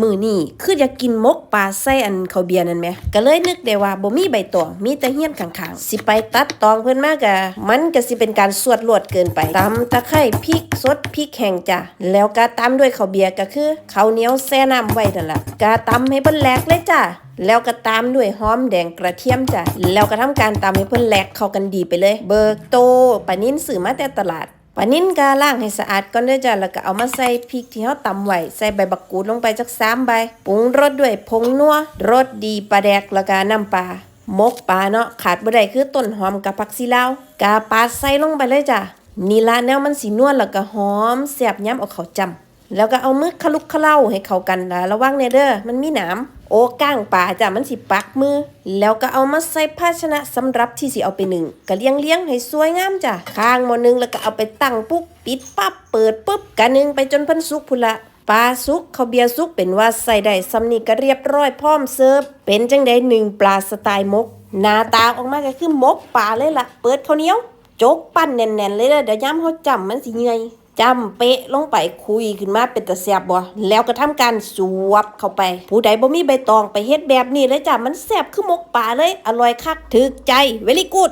มือนี่คืออยากกินมกปลาไส้อันข้าเบียนั่นแหมก็เลยนึกได้ว่าบ่มีใบตองมีแต่เฮี้ยนข้างๆสิไปตัดตองเพิ่นมากะมันก็สิเป็นการสวดลวดเกินไปตำตะไคร้พริกสดพริกแห้งจ้ะแล้วก็ตำด้วยข้าเบียก็คือข้าวเหนียวแช่น้ำไว้นั่นละก็ตำให้เพิ่นแหลกเลยจ้ะแล้วก็ตามด้วยหอมแดงกระเทียมจ้ะแล้วก็ทำการตำให้เพิ่นแหลกเข้ากันดีไปเลย เบิกโตปลานิ้นซื้อมาแต่ตลาด ปลานิ้นกาล้างให้สะอาดก่อนเด้อจ้ะแล้วก็เอามาใส่พริกที่เฮาตำไว้ใส่ใบบักกูดลงไปจักสามใบปรุงรสด้วยผงนัวรสดีปลาแดกแล้วก็น้ำปลามกปลาเนาะขาดบ่ได้คือต้นหอมกับผักซีลาวกาปลาใส่ลงไปเลยจ้ะนี่ละแนวมันสีนวลแล้วก็หอมแสบย้ำเอาเขาจำ แล้วก็เอามือคลุกเคล้าให้เข้ากันนะระวังเนเด้อมันมีหนามโอ้ก้างป่าจ้ะมันสิปักมือ แล้วก็เอามาใส่ภาชนะสำหรับที่สิเอาไปหนึ่งก็เลี้ยงเลี้ยงให้สวยงามจ้ะข้างหมอนึงแล้วก็เอาไปตั้งปุ๊บปิดปั๊บเปิดปุ๊บกันนึงไปจนเพันสุกพุนละปลาสุกข้าวเบียร์สุกเป็นว่าใส่ได้ซำนี่ก็เรียบร้อยพร้อมเสิร์ฟเป็นจังได้หนึ่งปลาสไตล์มก หน้าตาออกมาก็คือมกปลาเลยล่ะ เปิดข้าวเหนียวจกปั้นแน่นๆเลยเด้อเดี๋ยวย้ำเขาจำมันสิเหนื่อย จำเป๊ะลงไปคุยขึ้นมาเป็นตะแสบบ่แล้วก็ทำการสวบเข้าไป ผู้ใดบ่มีใบตองไปเฮ็ดแบบนี้เลยจ้ะมันแสบคือหมกป่าเลย อร่อยคักถึกใจเวลี่กูด